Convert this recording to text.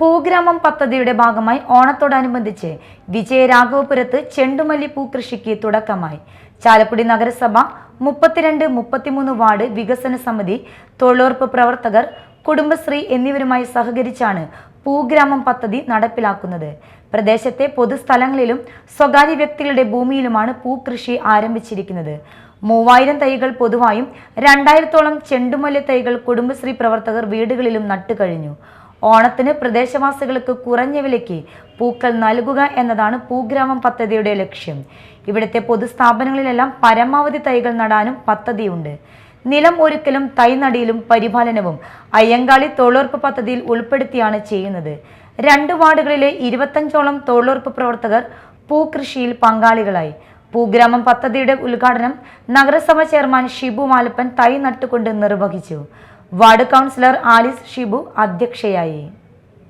പൂഗ്രാമം പദ്ധതിയുടെ ഭാഗമായി ഓണത്തോടനുബന്ധിച്ച് വിജയരാഘവപുരത്ത് ചെണ്ടുമല്ലി പൂക്കൃഷിക്ക് തുടക്കമായി. ചാലക്കുടി നഗരസഭ മുപ്പത്തിരണ്ട് മുപ്പത്തിമൂന്ന് വാർഡ് വികസന സമിതി തൊഴിലുറപ്പ് പ്രവർത്തകർ കുടുംബശ്രീ എന്നിവരുമായി സഹകരിച്ചാണ് പൂഗ്രാമം പദ്ധതി നടപ്പിലാക്കുന്നത്. പ്രദേശത്തെ പൊതുസ്ഥലങ്ങളിലും സ്വകാര്യ വ്യക്തികളുടെ ഭൂമിയിലുമാണ് പൂക്കൃഷി ആരംഭിച്ചിരിക്കുന്നത്. മൂവായിരം തൈകൾ പൊതുവായും രണ്ടായിരത്തോളം ചെണ്ടുമല്ലി തൈകൾ കുടുംബശ്രീ പ്രവർത്തകർ വീടുകളിലും നട്ടുകഴിഞ്ഞു. ഓണത്തിന് പ്രദേശവാസികൾക്ക് കുറഞ്ഞ വിലയ്ക്ക് പൂക്കൾ നൽകുക എന്നതാണ് പൂഗ്രാമം പദ്ധതിയുടെ ലക്ഷ്യം. ഇവിടുത്തെ പൊതുസ്ഥാപനങ്ങളിലെല്ലാം പരമാവധി തൈകൾ നടാനും പദ്ധതിയുണ്ട്. നിലം ഒരുക്കലും തൈനടിയിലും പരിപാലനവും അയ്യങ്കാളി തൊഴിലുറപ്പ് പദ്ധതിയിൽ ഉൾപ്പെടുത്തിയാണ് ചെയ്യുന്നത്. രണ്ട് വാർഡുകളിലെ ഇരുപത്തഞ്ചോളം തൊഴിലുറപ്പ് പ്രവർത്തകർ പൂകൃഷിയിൽ പങ്കാളികളായി. പൂഗ്രാമം പദ്ധതിയുടെ ഉദ്ഘാടനം നഗരസഭ ചെയർമാൻ ഷിബു മാലപ്പൻ തൈ നട്ടുകൊണ്ട് നിർവഹിച്ചു. വാർഡ് കൗൺസിലർ ആലിസ് ഷിബു അധ്യക്ഷയായി.